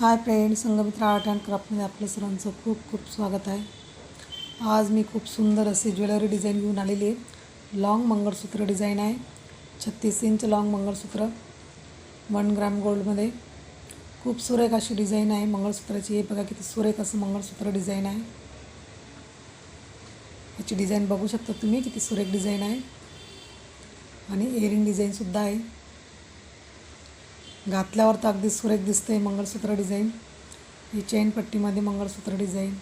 Hi friend Sangamitra art and क्राफ्टमध्ये आपल्या सर्वांचं खूप खूप स्वागत आहे. आज मी खूप सुंदर असे ज्वेलरी डिझाईन घेऊन आलेली आहे. लाँग मंगळसूत्र डिझाईन आहे. छत्तीस inch long mangalsutra one gram गोल्डमध्ये. खूप सुरेख अशी डिझाईन आहे मंगळसूत्राची. हे बघा किती सुरेख असं मंगळसूत्र डिझाईन आहे. याची डिझाईन बघू शकता तुम्ही किती सुरेख डिझाईन आहे. आणि इयरिंग डिझाईनसुद्धा आहे. घातल्यावर तर अगदी सुरेख दिसते मंगळसूत्र डिझाईन. ही चेनपट्टीमध्ये मंगळसूत्र डिझाईन.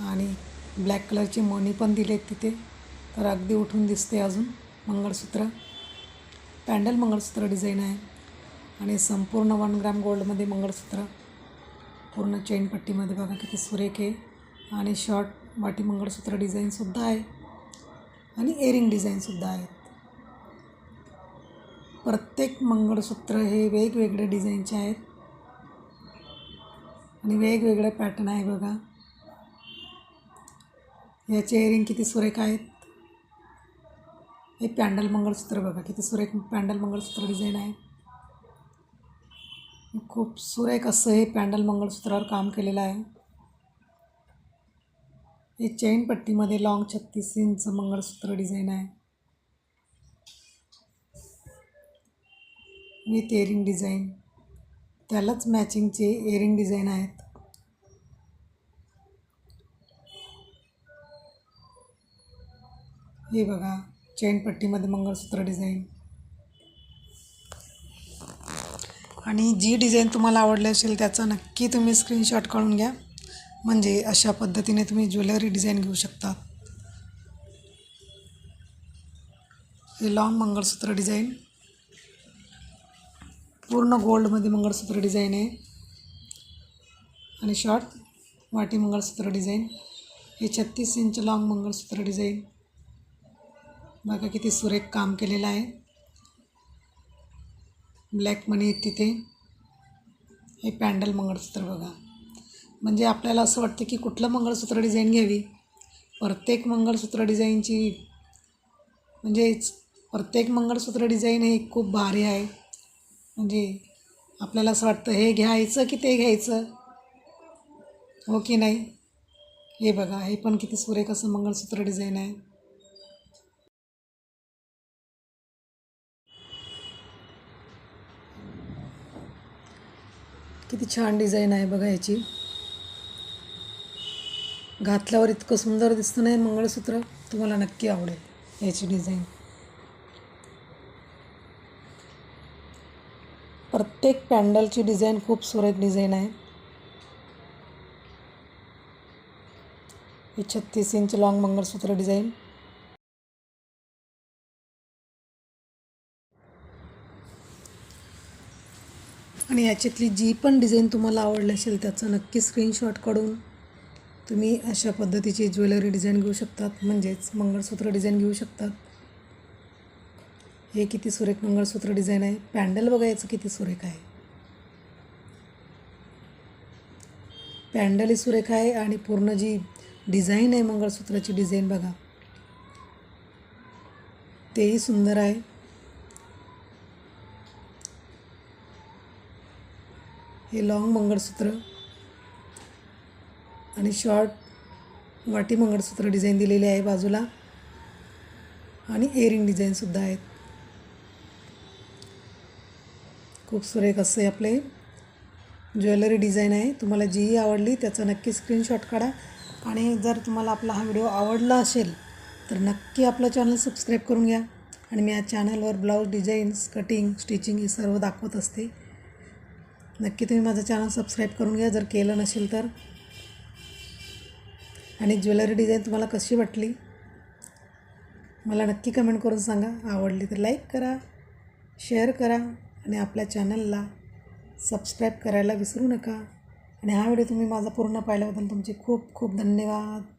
आणि ब्लॅक कलरची मणी पण दिले आहेत तिथे. तर अगदी उठून दिसते अजून मंगळसूत्र. पॅन्डल मंगळसूत्र डिझाईन आहे. आणि संपूर्ण वन ग्रॅम गोल्डमध्ये मंगळसूत्र. पूर्ण चेनपट्टीमध्ये बघा किती सुरेख आहे. आणि शॉर्ट वाटी मंगळसूत्र डिझाईनसुद्धा आहे. आणि एअरिंग डिझाईनसुद्धा आहेत प्रत्येक मंगळसूत्र हे वेगवेगळे डिझाईनचे आहेत. आणि वेगवेगळे पॅटर्न आहे बघा. याचे एअरिंग किती सुरेख आहेत. हे पॅन्डल मंगळसूत्र बघा किती सुरेख पॅन्डल मंगळसूत्र डिझाईन आहे. खूप सुरेख असं हे पॅन्डल मंगळसूत्रावर काम केलेलं आहे. हे चेन पट्टीमध्ये लॉंग छत्तीस इंच मंगळसूत्र डिझाईन आहे. With earring design. त्यालाच मॅचिंगचे एअरिंग डिझाईन आहेत. हे बघा चैनपट्टीमध्ये मंगळसूत्र डिझाईन. आणि जी डिझाईन तुम्हाला आवडली असेल त्याचा नक्की तुम्ही स्क्रीनशॉट काढून घ्या. म्हणजे अशा पद्धतीने तुम्ही ज्वेलरी डिझाईन घेऊ शकता. हे लॉंग मंगळसूत्र डिझाईन. पूर्ण गोल्डमध्ये मंगळसूत्र डिझाईन आहे. आणि शॉर्ट वाटी मंगळसूत्र डिझाईन. हे छत्तीस इंच लाँग मंगळसूत्र डिझाईन. बघा किती सुरेख काम केलेलं आहे. ब्लॅक मनी आहेत तिथे. हे पॅन्डल मंगळसूत्र बघा. म्हणजे आपल्याला असं वाटतं की कुठलं मंगळसूत्र डिझाईन घ्यावी? प्रत्येक मंगळसूत्र डिझाईनची म्हणजेच प्रत्येक मंगळसूत्र डिझाईन हे खूप भारी आहे. म्हणजे आपल्याला असं वाटतं हे घ्यायचं की ते घ्यायचं? हो की नाही? हे बघा हे पण किती सुरेख असं मंगळसूत्र डिझाईन आहे. किती छान डिझाईन आहे बघा याची घातल्यावर इतकं सुंदर दिसतं नाही मंगळसूत्र? तुम्हाला नक्की आवडेल याची डिझाईन. प्रत्येक पॅन्डलची डिझाईन खूप सुरेख डिझाईन आहे. हे छत्तीस इंच लॉंग मंगळसूत्र डिझाईन. आणि याच्यातली जी पण डिझाईन तुम्हाला आवडली असेल त्याचा नक्की स्क्रीनशॉट काढून तुम्ही अशा पद्धतीची ज्वेलरी डिझाईन घेऊ शकतात म्हणजेच मंगळसूत्र डिझाईन घेऊ शकतात. हे किती सुरेख मंगळसूत्र डिझाईन आहे. पॅन्डल बघा याचं किती सुरेख आहे. पॅन्डलही सुरेख आहे आणि पूर्ण जी डिझाईन आहे मंगळसूत्राची डिझाईन बघा. तेही सुंदर आहे. हे लॉंग मंगळसूत्र आणि शॉर्ट वाटी मंगळसूत्र डिझाईन दिलेली आहे बाजूला. आणि एअरिंग डिझाईनसुद्धा आहेत. खूप सुरेख असे आपले ज्वेलरी डिझाईन आहे. तुम्हाला जीही आवडली त्याचा नक्की स्क्रीनशॉट काढा. आणि जर तुम्हाला आपला हा व्हिडिओ आवडला असेल तर नक्की आपलं चॅनल सबस्क्राईब करून घ्या. आणि मी या चॅनलवर ब्लाऊज डिझाईन्स कटिंग स्टिचिंग हे सर्व दाखवत असते. नक्की तुम्ही माझं चॅनल सबस्क्राईब करून घ्या. जर केलं नसेल तर. आणि ज्वेलरी डिझाईन तुम्हाला कशी वाटली मला नक्की कमेंट करून सांगा. आवडली तर लाईक करा शेअर करा. आणि आपल्या चॅनलला सबस्क्राईब करायला विसरू नका. आणि हा व्हिडिओ तुम्ही माझा पूर्ण पाहिल्याबद्दल तुमचे खूप खूप धन्यवाद.